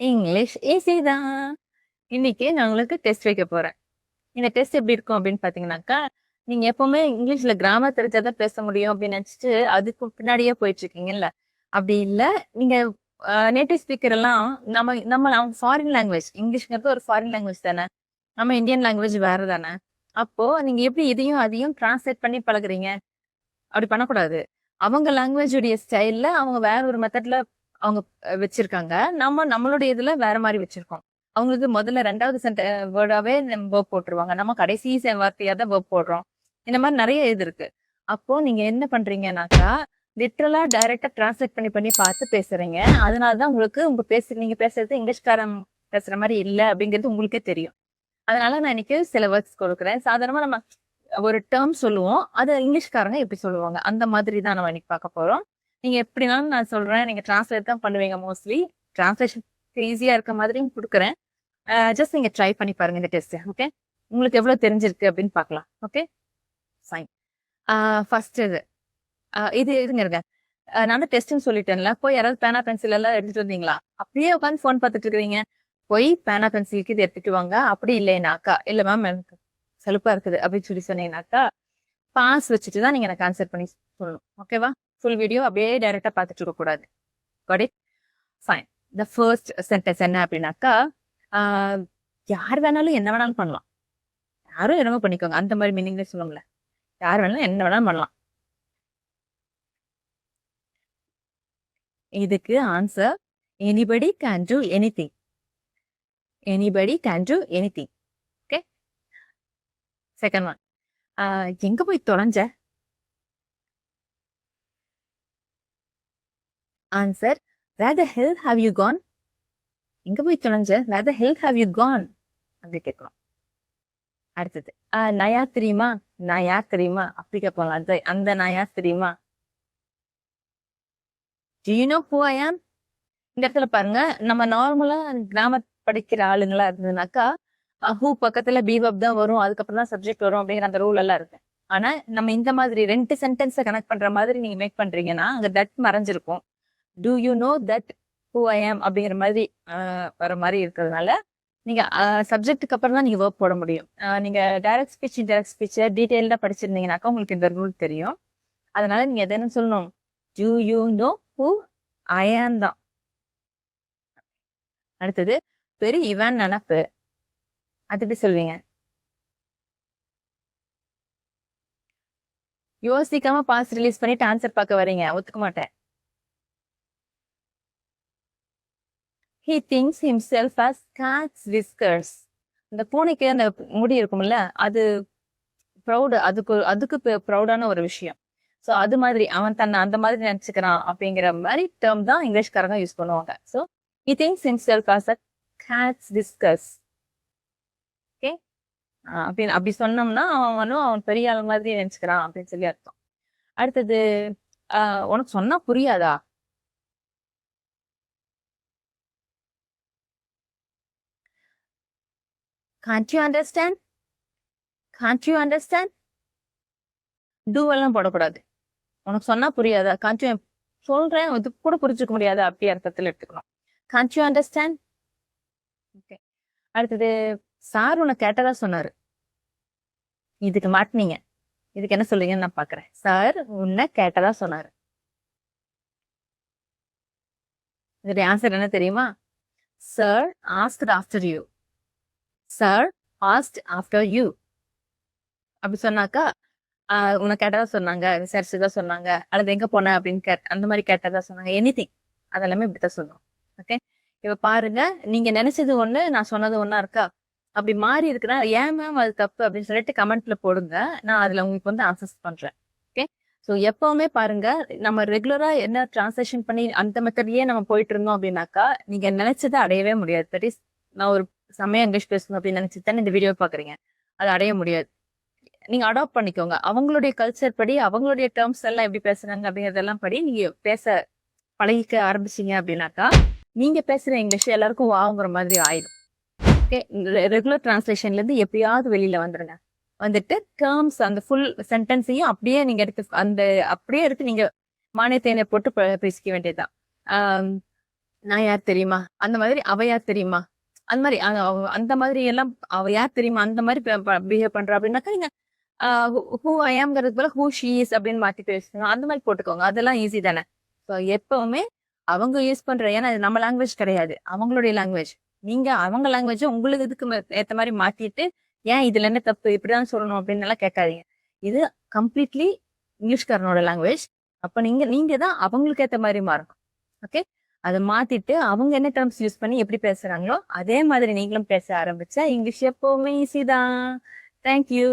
English easy தான். இன்னைக்கு நான் உங்களுக்கு டெஸ்ட் வைக்க போறேன். இந்த டெஸ்ட் எப்படி இருக்கும் அப்படின்னு பாத்தீங்கன்னாக்கா நீங்க எப்பவுமே இங்கிலீஷ்ல கிராமர் தெரிஞ்சாதான் பேச முடியும் அப்படின்னு நினைச்சிட்டு அதுக்கு பின்னாடியே போயிட்டு இருக்கீங்கல்ல அப்படி இல்ல நீங்க நேட்டிவ் ஸ்பீக்கர் எல்லாம் நம்ம நம்ம ஃபாரின் லாங்குவேஜ் இங்கிலீஷ்ங்கிறது ஒரு ஃபாரின் லாங்குவேஜ் தானே? நம்ம இந்தியன் லாங்குவேஜ் வேற தானே? அப்போ நீங்க எப்படி இதையும் அதையும் டிரான்ஸ்லேட் பண்ணி பழகுறீங்க? அப்படி பண்ணக்கூடாது. அவங்க லாங்குவேஜுடைய ஸ்டைல்ல அவங்க வேற ஒரு மெத்தட்ல அவங்க வச்சிருக்காங்க. நம்ம நம்மளுடைய இதுல வேற மாதிரி வச்சிருக்கோம். அவங்களுக்கு முதல்ல ரெண்டாவது சென்ட வேர்டாவே நம்ம வேர்ப் போட்டுருவாங்க. நம்ம கடைசி செ- வார்த்தையா தான் வேர்ப் போடுறோம். இந்த மாதிரி நிறைய இது இருக்கு. அப்போ நீங்க என்ன பண்றீங்கன்னாக்கா லிட்ரலா டைரக்டா டிரான்ஸ்லேட் பண்ணி பண்ணி பார்த்து பேசுறீங்க. அதனாலதான் உங்களுக்கு உங்க பேச நீங்க பேசுறது இங்கிலீஷ்காரன் பேசுற மாதிரி இல்லை அப்படிங்கிறது உங்களுக்கே தெரியும். அதனால நான் இன்னைக்கு சில வேர்ட்ஸ் கொடுக்குறேன். சாதாரணமா நம்ம ஒரு டேர்ம் சொல்லுவோம். அதை இங்கிலீஷ்காரங்க எப்படி சொல்லுவாங்க? அந்த மாதிரி தான் நம்ம இன்னைக்கு பார்க்க போறோம். நீங்க எப்படினாலும் நான் சொல்றேன். நீங்க டிரான்ஸ்லேட் தான் பண்ணுவீங்க மோஸ்ட்லி டிரான்ஸ்லேஷன் ஈஸியா இருக்க மாதிரியும் கொடுக்குறேன். ஜஸ்ட் நீங்க ட்ரை பண்ணி பாருங்க இந்த டெஸ்ட் ஓகே? உங்களுக்கு எவ்வளோ தெரிஞ்சிருக்கு அப்படின்னு பார்க்கலாம். ஓகே? ஃபைன் ஃபர்ஸ்ட் இது. ஆஹ் இது இதுங்க இருங்க. நான் வந்து டெஸ்ட்னு சொல்லிட்டேன்ல. போய் யாராவது பேனா பென்சில் எல்லாம் எடுத்துட்டு வந்தீங்களா? அப்படியே உட்காந்து ஃபோன் பார்த்துட்டு இருக்கிறீங்க. போய் பேனா பென்சிலுக்கு இது எடுத்துட்டு வாங்க. அப்படி இல்லைனாக்கா இல்ல மேம் எனக்கு சலுப்பா இருக்குது அப்படின்னு சொல்லி சொன்னீங்கன்னாக்கா பாஸ் வச்சுட்டு தான் நீங்க எனக்கு ஆன்சர் பண்ணி சொல்லணும். ஓகேவா? ஃபுல் வீடியோ அப்படியே டைரக்டா பார்த்துட்டு இருக்க கூடாது. Got fine the first sentence என்ன அப்படின்னாக்கா ஆஹ் யார் வேணாலும் என்ன வேணாலும் பண்ணலாம். யாரும் என்னமோ பண்ணிக்கோங்க. அந்த மாதிரி மீனிங்ல சொல்லுங்களேன். யார் வேணாலும் என்ன வேணாலும் பண்ணலாம். இதுக்கு answer anybody can do anything anybody can do anything okay second one எங்க போய் தொலைஞ்ச? Answer where the hell have you gone எங்க போய் தொலைஞ்ச where the hell have you gone அப்படி கேட்கலாம். அடுத்தது ஆஹ் நான் யார் தெரியுமா? நான் யார் தெரியுமா? அப்படி கேட்பாங்க அந்த அந்த நான் யார் தெரியுமா? ஜீனோ you இந்த இடத்துல பாருங்க நம்ம நார்மலா கிராம படிக்கிற ஆளுங்களா இருந்ததுனாக்கா ஹூ பக்கத்துல பீவப் தான் வரும் அதுக்கப்புறம் தான் சப்ஜெக்ட் வரும் அப்படிங்கிற அந்த ரூல் எல்லாம் இருக்கு ஆனா நம்ம இந்த மாதிரி ரெண்டு சென்டென்ஸை கனெக்ட் பண்ற மாதிரி நீங்க மேக் பண்றீங்கன்னா அங்க that மறைஞ்சிருக்கும். Do you know that who I am அப்படிங்கிற மாதிரி வர மாதிரி இருக்கிறதுனால நீங்க சப்ஜெக்ட்டுக்கு அப்புறம் தான் நீங்க ஒர்க் போட முடியும். நீங்கள் நீங்க டைரக்ட் ஸ்பீச் இன்டைரக்ட் ஸ்பீச்சை டீடைல்டா படிச்சிருந்தீங்கன்னாக்கா உங்களுக்கு இந்த ரூல் தெரியும். அதனால நீங்க எது என்ன சொல்லணும். Do you know who I am தான். அடுத்தது பெரிய இவன் நினப்பு. அது எப்படி சொல்வீங்க? யோசிக்காம பாஸ் ரிலீஸ் பண்ணிட்டு ஆன்சர் பார்க்க வரீங்க ஒத்துக்க மாட்டேன். He thinks self as cat's whiskers இந்த பூனைக்கு அந்த முடி இருக்கும்ல அது ப்ரௌடு அதுக்கு அதுக்கு ப்ரௌடான ஒரு விஷயம். ஸோ அது மாதிரி அவன் தன்னை அந்த மாதிரி நினச்சிக்கிறான் அப்படிங்கிற மாதிரி டேர்ம் தான் இங்கிலீஷ்காரங்க யூஸ் பண்ணுவாங்க. So he thinks himself as a cat's whiskers okay அப்படின்னு அப்படி சொன்னோம்னா அவன் வந்து அவன் பெரிய ஆள் மாதிரி நினச்சிக்கிறான் அப்படின்னு சொல்லி அர்த்தம். அடுத்தது உனக்கு சொன்னா புரியாதா? Can't you understand can't you understand டூவெல்லாம் போடக்கூடாது. உனக்கு சொன்னா புரியாதா? கான்ட் யூ சொல்றேன் இது கூட புரிஞ்சுக்க முடியாது அப்படி அர்த்தத்தில் எடுத்துக்கணும். கான்ட் யூ அண்டர்ஸ்டாண்ட் ஓகே அடுத்தது சார் உன்னை கேட்டதா சொன்னாரு. இதுக்கு மாட்டினீங்க. இதுக்கு என்ன சொல்றீங்கன்னு நான் பாக்குறேன். சார் உன்னை கேட்டதா சொன்னாரு. இதோட ஆன்சர் என்ன தெரியுமா? Sir asked after you sir asked after you அப்படி சொன்னாக்கா ஆஹ் உன்னை கேட்டதா சொன்னாங்க. விசாரிச்சுதான் சொன்னாங்க. அல்லது எங்க போன? அப்படின்னு கேட் அந்த மாதிரி கேட்டதா சொன்னாங்க. எனி திங் அதெல்லாமே இப்படித்தான் சொல்லுவோம் ஓகே இப்ப பாருங்க நீங்க நினைச்சது ஒண்ணு நான் சொன்னது ஒன்னா இருக்கா? அப்படி மாறி இருக்குன்னா ஏன் மேம் அது தப்பு? அப்படின்னு சொல்லிட்டு கமெண்ட்ல போடுங்க. நான் அதுல உங்களுக்கு வந்து ஆன்சர்ஸ் பண்றேன். ஓகே ஸோ எப்பவுமே பாருங்க நம்ம ரெகுலரா என்ன டிரான்ஸ்லேஷன் பண்ணி அந்த மெத்தட்லயே நம்ம போயிட்டு இருந்தோம் அப்படின்னாக்கா நீங்க நினைச்சதை அடையவே முடியாது. தட் இஸ் நான் ஒரு செம்மையா இங்கிலீஷ் பேசணும் அப்படின்னு நினைச்சு தானே இந்த வீடியோ பாக்குறீங்க அது அடைய முடியாது. நீங்க அடாப்ட் பண்ணிக்கோங்க. அவங்களுடைய கல்ச்சர் படி அவங்களுடைய டேர்ம்ஸ் எல்லாம் எப்படி பேசுறாங்க அப்படிங்கறதெல்லாம் படி நீங்க பேச பழகிக்க ஆரம்பிச்சீங்க அப்படின்னாக்கா நீங்க பேசுற இங்கிலீஷ் எல்லாருக்கும் வாங்குற மாதிரி ஆயிடும். ஓகே ரெகுலர் டிரான்ஸ்லேஷன்ல இருந்து எப்படியாவது வெளியில வந்துருங்க. வந்துட்டு டேர்ம்ஸ் அந்த ஃபுல் சென்டென்ஸையும் அப்படியே நீங்க எடுத்து அந்த அப்படியே எடுத்து நீங்க மானியத்தேனை போட்டு பேசிக்க வேண்டியதுதான். நான் யார் தெரியுமா? அந்த மாதிரி அவ யார் தெரியுமா? அந்த மாதிரி அந்த மாதிரி எல்லாம் அவ யார் தெரியுமா? அந்த மாதிரி பிஹேவ் பண்றா அப்படின்னாக்கா நீங்க ஹூ ஐ போல ஹூ ஷீ இஸ் அப்படின்னு மாத்தி பேசுங்க. அந்த மாதிரி போட்டுக்கோங்க. அதெல்லாம் ஈஸி தானே. ஸோ எப்பவுமே அவங்க யூஸ் பண்ற ஏன்னா நம்ம லாங்குவேஜ் கிடையாது. அவங்களுடைய லாங்குவேஜ் நீங்க அவங்க லாங்குவேஜ் உங்களுக்கு இதுக்கு ஏற்ற மாதிரி மாத்திட்டு ஏன் இதுல என்ன தப்பு? இப்படிதான் சொல்லணும் அப்படின்னு எல்லாம் கேட்காதீங்க. இது கம்ப்ளீட்லி இங்கிலீஷ்காரனோட லாங்குவேஜ் அப்ப நீங்க நீங்க தான் அவங்களுக்கு ஏற்ற மாதிரி மாறணும். ஓகே அதை மாத்திட்டு அவங்க என்ன டேர்ம்ஸ் யூஸ் பண்ணி எப்படி பேசுறாங்களோ அதே மாதிரி நீங்களும் பேச ஆரம்பிச்சா இங்கிலீஷ் எப்பவுமே ஈஸி தான். தேங்க்யூ